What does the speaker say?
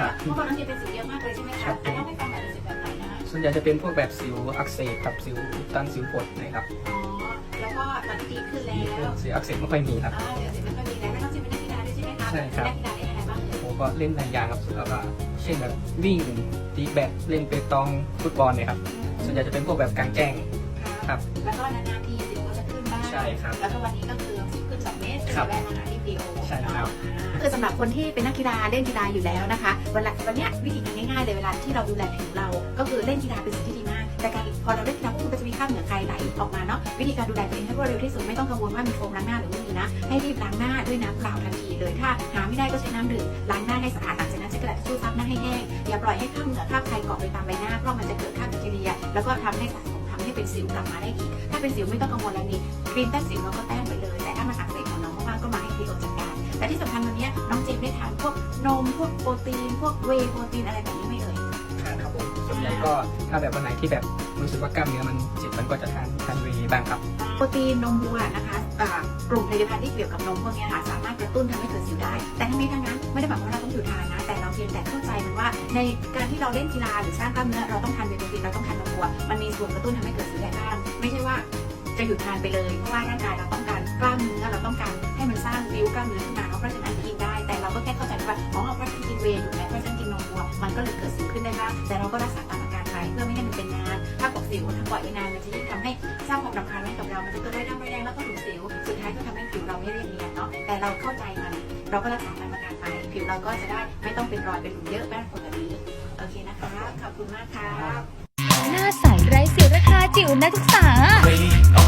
ครับเมื่อก่อนน้องเจเป็นสิวเยอะมากเลยใช่ไหมครัคะบแต่เล่าให้ฟังหน่อยเป็นสิวแบบไหนนะ ส่วนใหญ่จะเป็นพวกแบบสิวอักเสบครับสิวอุดตันสิวปดนะครับอ๋อ แล้วก็ตอนนี้ดีขึ้นแล้ดีขึ้นวสิวอักเสบไม่ค่อยมีครับ อ่าเดี๋ยวสิวไม่ค่อยมีแล้วแล้วน้องเจเป็นนักกีฬาด้วยใช่ไหมคะใช่ครับ นักกีฬาได้อะไรบ้างเอ่ยผมก็เล่นหลายอย่างครับแล้วก็เช่นแบบวิ่งตีแบดเล่นเปตองฟุตบอลเนี่ยครับส่วนใหญ่จะเป็นพวกแบบกลางแจ้งครับ แล้วก็นานๆทีสิวก็จะขึ้นบ้างใช่ครับแล้วก็วันนี้ก็คือสิวขึ้นสองเมตรครับ แวะมาหาที่พีโอ ใช่ครับคือสำหรับคนที่เป็นนักกีฬาเล่นกีฬาอยู่แล้วนะคะเวลาวันเนี้ยวิธีการง่ายๆเลยเวลาที่เราดูแลผิวเรา ก็คือเล่นกีฬาเป็นสิ่งที่ดีมาก แต่การพอเราเล่นกีฬาปุ๊บมันจะมีคราบเหงื่อใครไหลออกมาเนาะวิธีการดูแลตัวเองให้รวดเร็วที่สุดไม่ต้องกังวลว่ามีโฟมล้างหน้าหรือไม่มีนะให้รีบล้างหน้าด้วยน้ำเปล่าทันทีเลยถ้าหาไม่ได้ก็ใช้น้ำดื่มล้างหน้าให้สะอาดหลังจากนั้นใช้กระดาษทิชชู่ซับหน้าให้แห้งอย่าปล่อยให้คราบเหงื่อคราบใครเกาะไปตามใบหน้าเพราะมันจะเกิดคราบแบคทีเรีย แล้วก็ทำให้สะสมทำให้เป็นสิวกลับมาได้อีกถ้าเป็นสิวไม่ต้องกังวลอะไรนี่ครีมแต้มสิวเราก็แต้มไปเลย แต่ถ้ามันอักเสบ นพวกนมพวกโปรตีน พวกเวย์โปรตีนอะไรแบบนี้ไหม่เอ่ยครับผมส่วนใหญ่ก็ถ้าแบบวันไหนที่แบบรู้สึกว่ากล้ามเนื้อมันเจ็บมันก็จะทานทานเวย์บ้างครับ โปรตีนนมวัวนะคะอ่ากลุ่มผลิตภัณฑ์ที่เกี่ยวกับนมพวกนี้ค่ะสามารถกระตุ้นทำให้เกิดสิวได้ แต่ทั้งนี้ทั้งนั้นไม่ได้หมายความว่าเราต้องหยุดทานนะ แต่เราเพียงแต่เข้าใจมันว่า ในการที่เราเล่นกีฬาหรือสร้างกล้ามเนื้อเราต้องทานเวย์โปรตีนเราต้องทานนมวัวมันมีส่วนกระตุ้นทำให้เกิดสิวได้บ้างไม่ใช่ว่าจะหยุดทานไปเลยเพราะว่าร่างกายเราต้องการกล้ามเนื้อเราต้องการให้มันสร้างริ้วกล้ามเนื้อขึ้นมา แต่เราก็รักษาตามอาการไปเพื่อไม่ให้มันเป็นนาน ถ้าปกสิวถ้าปล่อยไว้นานมันจะยิ่งทำให้สร้างความรำคาญให้กับเรา มันจะเกิดได้ดำแดงแล้วก็หลุดสิว สุดท้ายก็ทำให้ผิวเราไม่เรียบเนียนเนาะ แต่เราเข้าใจมัน เราก็รักษาตามอาการไป ผิวเราก็จะได้ไม่ต้องเป็นรอยเป็นหลุมเยอะแบบคนแบบนี้ โอเคนะคะ ขอบคุณมากค่ะ หน้าใสไร้สิวราคาจิ๋วนักศึกษารี